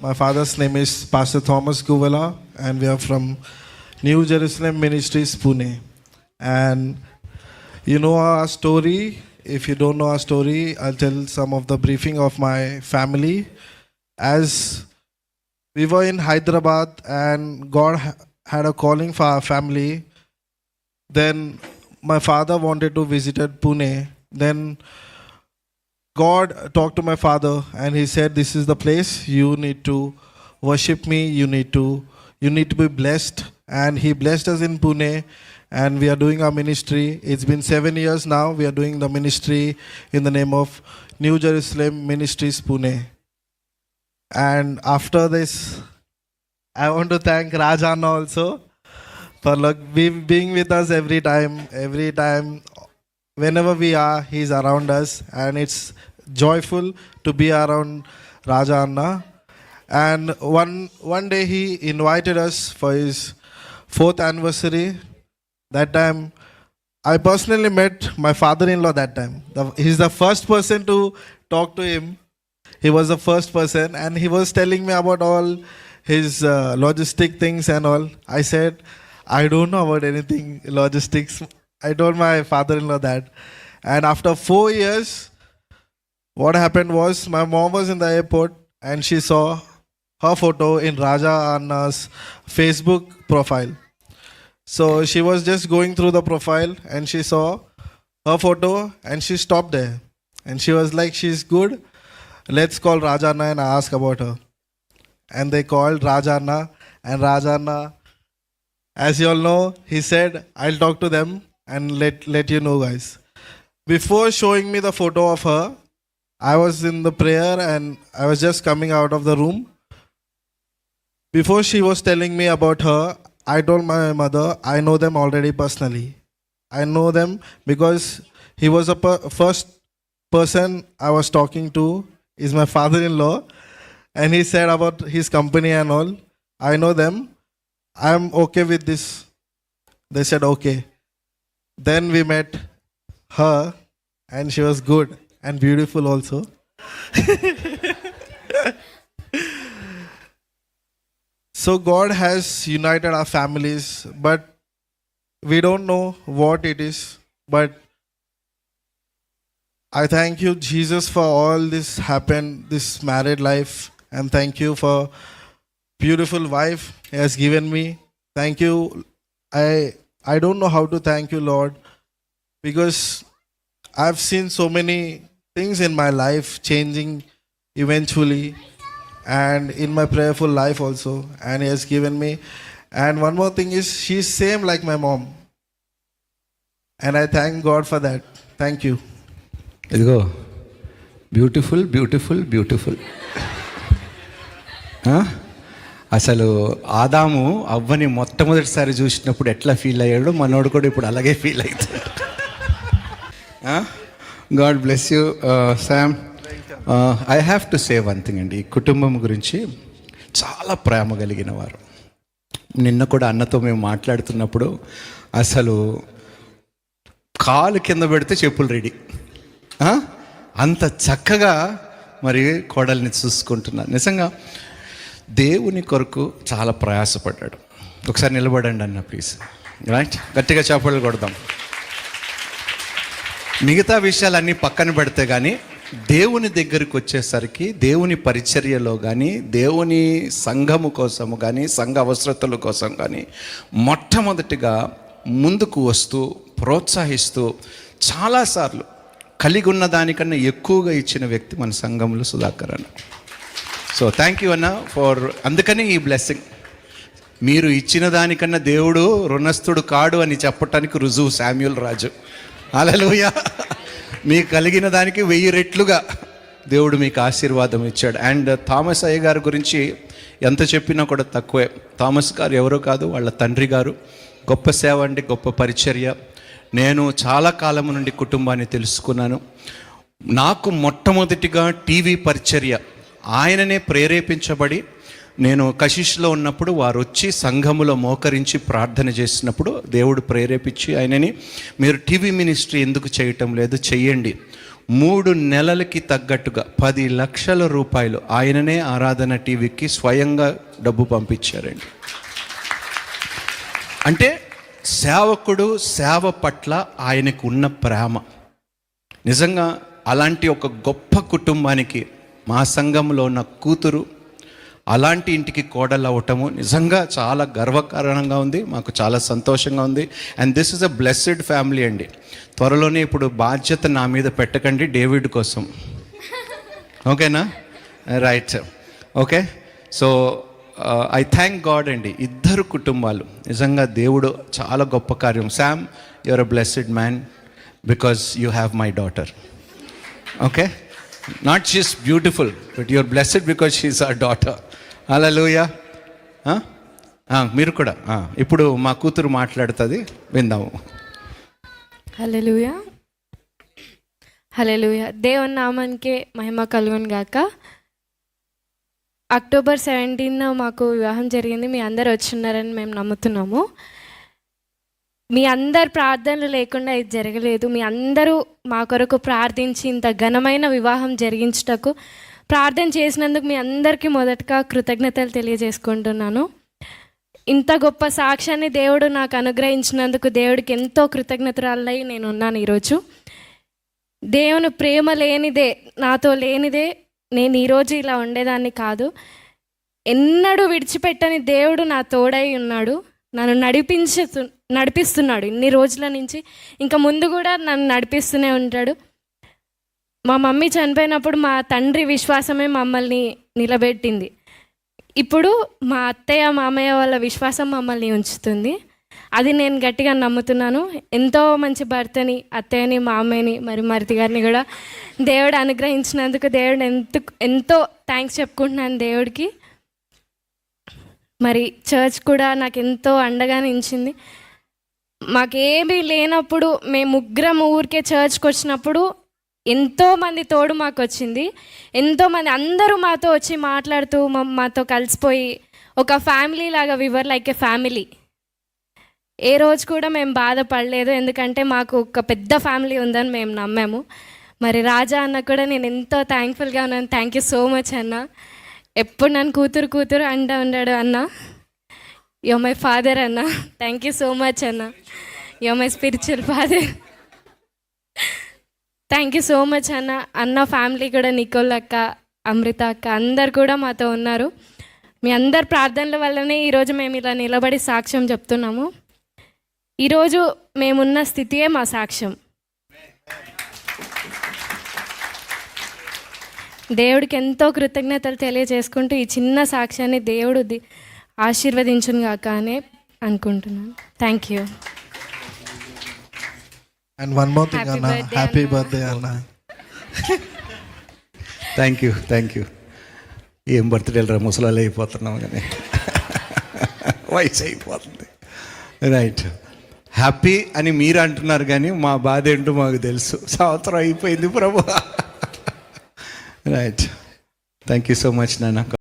My father's name is Pastor Thomas Guvala, and we are from New Jerusalem Ministries, Pune. And you know our story. If you don't know our story, I'll tell some of the briefing of my family. As we were in Hyderabad, and God had a calling for our family, then my father wanted to visit Pune. Then God talked to my father and he said, This is the place you need to worship me, you need to you need to be blessed. And he blessed us in Pune and we are doing our ministry. It's been seven years now. We are doing the ministry in the name of New Jerusalem Ministries Pune. And after this, I want to thank Rajan also for like being with us every time, every time whenever we are, he's around us, and it's joyful to be around Raja Anna. And one one day he invited us for his fourth anniversary. That time, I personally met my father-in-law. That time, the, he's the first person to talk to him. He was the first person, and he was telling me about all his uh, logistic things and all. I said, I don't know about anything logistics. I told my father-in-law that. And after four years, what happened was my mom was in the airport and she saw her photo in Raja Anna's Facebook profile. So she was just going through the profile and she saw her photo and she stopped there. And she was like, She's good. Let's call Rajanna and ask about her. And they called Rajanna and Rajanna as you all know, he said, I'll talk to them and let, let you know, guys. Before showing me the photo of her, I was in the prayer and I was just coming out of the room. Before she was telling me about her, I told my mother, I know them already personally. I know them because he was the per- first person I was talking to is my father-in-law and he said about his company and all. I know them I'm okay with this. They said, okay. Then we met her, and she was good and beautiful also. so, God has united our families, but we don't know what it is. But I thank you, Jesus, for all this happened, this married life, and thank you for beautiful wife he has given me. Thank you. I I don't know how to thank you, Lord, because I've seen so many things in my life changing eventually and in my prayerful life also and he has given me and one more thing is she's same like my mom and i thank god for that thank you ఇదిగో beautiful beautiful beautiful ఆ? అసలు ఆదాము అవ్వని మొట్టమొదటిసారి చూసినప్పుడు ఎట్లా feel అయ్యాడో మనోడు కూడా ఇప్పుడు అలాగే ఫీల్ అవుతాడు. God bless you Sam I have to say one thing అండి. ఈ కుటుంబం గురించి చాలా ప్రేమ కలిగిన వారు. నిన్న కూడా అన్నతో మేము మాట్లాడుతున్నప్పుడు అసలు కాలు కింద పెడితే చెప్పులు రెడీ. అంత చక్కగా మరి కోడల్ని చూసుకుంటున్నారు. నిజంగా దేవుని కొరకు చాలా ప్రయాసపడ్డాడు. ఒకసారి నిలబడండి అన్న ప్లీజ్. రైట్ గట్టిగా చేపలు కొడదాం. మిగతా విషయాలన్నీ పక్కన పెడితే కానీ దేవుని దగ్గరికి వచ్చేసరికి దేవుని పరిచర్యలో కానీ దేవుని సంఘము కోసము కానీ సంఘ అవసరతల కోసం కానీ మొట్టమొదటిగా ముందుకు వస్తూ ప్రోత్సహిస్తూ చాలాసార్లు కలిగి ఉన్న దానికన్నా ఎక్కువగా ఇచ్చిన వ్యక్తి మన సంఘంలో సుధాకర్ అన్న. సో థ్యాంక్ యూ అన్న ఫర్ అందుకని ఈ బ్లెస్సింగ్ మీరు ఇచ్చిన దానికన్నా దేవుడు రుణస్థుడు కాడు అని చెప్పటానికి రుజువు శామ్యుల్ రాజు. అలలుయ మీకు కలిగిన దానికి వెయ్యి రెట్లుగా దేవుడు మీకు ఆశీర్వాదం ఇచ్చాడు. అండ్ థామస్ అయ్య గారి గురించి ఎంత చెప్పినా కూడా తక్కువే. థామస్ గారు ఎవరో కాదు వాళ్ళ తండ్రి గారు. గొప్ప సేవ అండి గొప్ప పరిచర్య. నేను చాలా కాలం నుండి కుటుంబాన్ని తెలుసుకున్నాను. నాకు మొట్టమొదటిగా టీవీ పరిచర్య ఆయననే ప్రేరేపించబడి నేను కశిష్లో ఉన్నప్పుడు వారు వచ్చి సంఘములో మోకరించి ప్రార్థన చేసినప్పుడు దేవుడు ప్రేరేపించి ఆయనని మీరు టీవీ మినిస్ట్రీ ఎందుకు చేయటం లేదు చెయ్యండి. మూడు నెలలకి తగ్గట్టుగా పది లక్షల రూపాయలు ఆయననే ఆరాధన టీవీకి స్వయంగా డబ్బు పంపించారండి. అంటే సేవకుడు సేవ పట్ల ఆయనకు ఉన్న ప్రేమ. నిజంగా అలాంటి ఒక గొప్ప కుటుంబానికి మా సంఘంలో ఉన్న కూతురు అలాంటి ఇంటికి కోడలు అవ్వటము నిజంగా చాలా గర్వకారణంగా ఉంది మాకు చాలా సంతోషంగా ఉంది. And this is a blessed family అండి. త్వరలోనే ఇప్పుడు బాధ్యత నా మీద పెట్టకండి డేవిడ్ కోసం. ఓకేనా? Right okay? So I thank God అండి. ఇద్దరు కుటుంబాలు. నిజంగా దేవుడు చాలా గొప్ప కార్యం. Sam your a blessed man because you have my daughter okay not she's beautiful but your blessed because she is our daughter hallelujah మీరు కూడా. Ah, ఇప్పుడు మా కూతురు మాట్లాడుతుంది విందాము. హల్లెలూయా హల్లెలూయా దేవుని నామానికే మహిమ కలుగును గాక. అక్టోబర్ సెవెంటీన్ మాకు వివాహం జరిగింది. మీ అందరు వచ్చిన్నారని మేము నమ్ముతున్నాము. మీ అందరు ప్రార్థనలు లేకుండా ఇది జరగలేదు. మీ అందరూ మా కొరకు ప్రార్థించి ఇంత ఘనమైన వివాహం జరిగించుటకు ప్రార్థన చేసినందుకు మీ అందరికీ మొదటగా కృతజ్ఞతలు తెలియజేసుకుంటున్నాను. ఇంత గొప్ప సాక్ష్యాన్ని దేవుడు నాకు అనుగ్రహించినందుకు దేవుడికి ఎంతో కృతజ్ఞతరాలై నేను ఉన్నాను ఈరోజు. దేవుని ప్రేమ లేనిదే నాతో లేనిదే నేను ఈరోజు ఇలా ఉండేదాన్ని కాదు. ఎన్నడూ విడిచిపెట్టని దేవుడు నా తోడై ఉన్నాడు. నన్ను నడిపించు నడిపిస్తున్నాడు. ఇన్ని రోజుల నుంచి ఇంకా ముందు కూడా నన్ను నడిపిస్తూనే ఉంటాడు. మా మమ్మీ చనిపోయినప్పుడు మా తండ్రి విశ్వాసమే మమ్మల్ని నిలబెట్టింది. ఇప్పుడు మా అత్తయ్య మామయ్య వాళ్ళ విశ్వాసం మమ్మల్ని ఉంచుతుంది. అది నేను గట్టిగా నమ్ముతున్నాను. ఎంతో మంచి భర్తని అత్తయ్యని మామయ్యని మరి మరిది గారిని కూడా దేవుడు అనుగ్రహించినందుకు దేవుడు ఎంత ఎంతో థ్యాంక్స్ చెప్పుకుంటున్నాను దేవుడికి. మరి చర్చ్ కూడా నాకు ఎంతో అండగా నించింది మాకేమీ లేనప్పుడు మేము ముగ్గురం ఊరికే చర్చ్కి వచ్చినప్పుడు ఎంతోమంది తోడు మాకు వచ్చింది ఎంతోమంది అందరూ మాతో వచ్చి మాట్లాడుతూ మా- మాతో కలిసిపోయి ఒక ఫ్యామిలీ లాగా we were like a family ఏ రోజు కూడా మేము బాధపడలేదు. ఎందుకంటే మాకు ఒక పెద్ద ఫ్యామిలీ ఉందని మేము నమ్మాము. మరి రాజా అన్న కూడా నేను ఎంతో థ్యాంక్ఫుల్గా ఉన్నాను. థ్యాంక్ యూ సో మచ్ అన్న. ఎప్పుడు నన్ను కూతురు కూతురు అంటూ ఉన్నాడు అన్న. యో మై ఫాదర్ అన్న థ్యాంక్ యూ సో మచ్ అన్న you're my spiritual father thank you so much అన్న అన్న ఫ్యామిలీ కూడా నికోల్ అక్క అమృత అక్క అందరు కూడా మాతో ఉన్నారు. మీ అందరి ప్రార్థనల వల్లనే ఈరోజు మేము ఇలా నిలబడి సాక్ష్యం చెప్తున్నాము. ఈరోజు మేమున్న స్థితియే మా సాక్ష్యం. దేవుడికి ఎంతో కృతజ్ఞతలు తెలియజేసుకుంటూ ఈ చిన్న సాక్ష్యాన్ని దేవుడు ఆశీర్వదించును గాక అని అనుకుంటున్నాను. Thank you And one more thing, Happy Anna. birthday, Happy Anna. birthday, Anna. Thank you thank you ఏం బర్త్డేలు రా ముసలాలు అయిపోతున్నాం కానీ. వయసు అయిపోతుంది. రైట్ హ్యాపీ అని మీరు అంటున్నారు కానీ మా బాధ ఏంటో మాకు తెలుసు. సంవత్సరం అయిపోయింది ప్రభు. Right thank you so much నాన్న